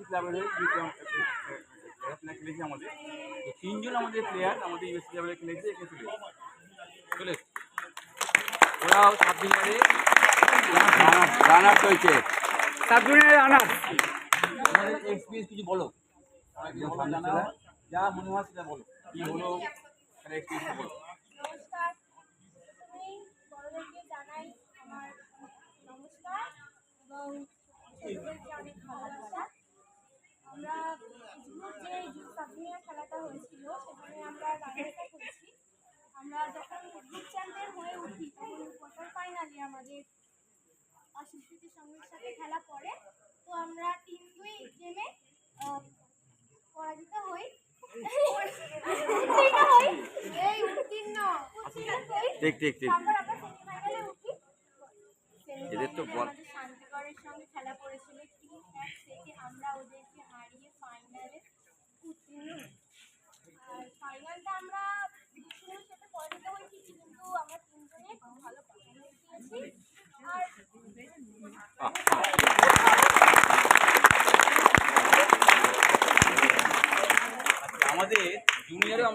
ক্লাবের খেলেছে আমাদের। তিনজন আমাদের প্লেয়ার আমাদের ইউএসসি ক্লাবের খেলেছে এখানে চলে চলে ওরাও সাব ডিভিজনে রানার চলছে সাব জুনিয়র তোমাদের এক্সপিরিয়েন্স কিছু বলো। যা মনে হয় সেটা বলো। কি হলো? এক্সপিরিয়েন্স বলো। যে সাবজুনিয়র খেলাটা হয়েছিল সেখানে আমরা রানার্সআপ হয়েছি। আমরা যখন গ্রুপ চ্যাম্পিয়ন হয়ে উঠি তখন কোয়ার্টার ফাইনালে আমাদের অশিক্ষিত সঙ্গের সাথে খেলা পড়ে। তো আমরা তিন দুই গেমে পরাজিত হই। এই উত্তীর্ণ। ঠিক ঠিক ঠিক তারপর আমরা সেমিফাইনালে উঠি। এদের তো বল- আমাদের শান্তিগড়ের সঙ্গে খেলা পড়েছিল তিন এক থেকে আমরা ওদেরকে হারিয়ে ফাইনালে উত্তীর্ণ হই। আর ফাইনালটা আমরা দুজনের সাথে পরাজিত হই ঠিকই, কিন্তু আমরা তিনজনে খুব ভালো পারফরমেন্স দিয়েছি আর আমাদের জুনিয়রে আমরা